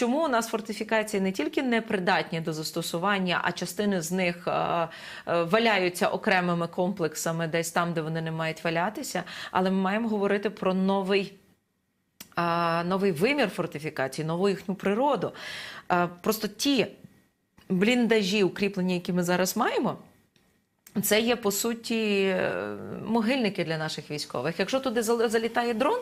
чому у нас фортифікації не тільки не придатні до застосування, а частини з них е, е, валяються окремими комплексами, десь там, де вони не мають валятися. Але ми маємо говорити про новий. Новий вимір фортифікації, нову їхню природу. Просто ті бліндажі, укріплення, які ми зараз маємо, це є по суті е, могильники для наших військових. Якщо туди зал- залітає дрон.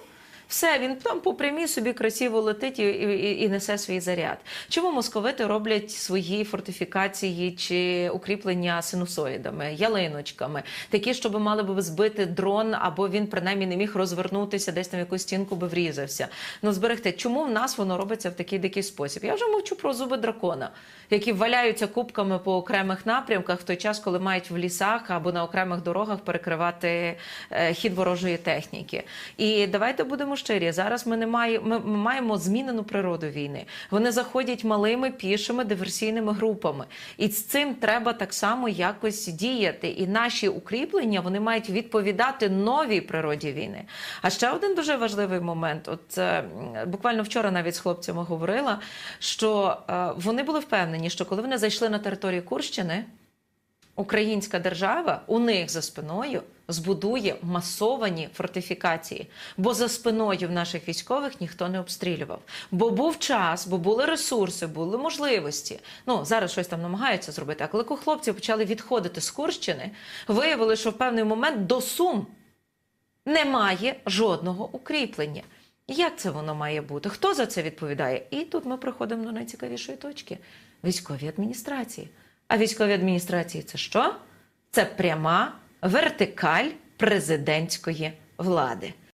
Все, він там по прямій собі красиво летить і, і, і несе свій заряд. Чому московити роблять свої фортифікації чи укріплення синусоїдами, ялиночками, такі, щоб мали би збити дрон, або він принаймні не міг розвернутися, десь там якусь стінку би врізався. Ну зберегти. Чому в нас воно робиться в такий дикий спосіб? Я вже мовчу про зуби дракона, які валяються кубками по окремих напрямках в той час, коли мають в лісах або на окремих дорогах перекривати е, хід ворожої техніки. І давайте будемо щирі. Зараз ми не маємо, ми, ми маємо змінену природу війни. Вони заходять малими пішими диверсійними групами, і з цим треба так само якось діяти. І наші укріплення вони мають відповідати новій природі війни. А ще один дуже важливий момент. От е, буквально вчора навіть з хлопцями говорила, що е, вони були впевнені, що коли вони зайшли на територію Курщини, українська держава у них за спиною збудує масовані фортифікації, бо за спиною в наших військових ніхто не обстрілював. Бо був час, бо були ресурси, були можливості. Ну зараз щось там намагаються зробити. А коли хлопці почали відходити з Курщини, виявили, що в певний момент до Сум немає жодного укріплення. Як це воно має бути? Хто за це відповідає? І тут ми приходимо до найцікавішої точки військові адміністрації. А військові адміністрації це що? Це пряма вертикаль президентської влади.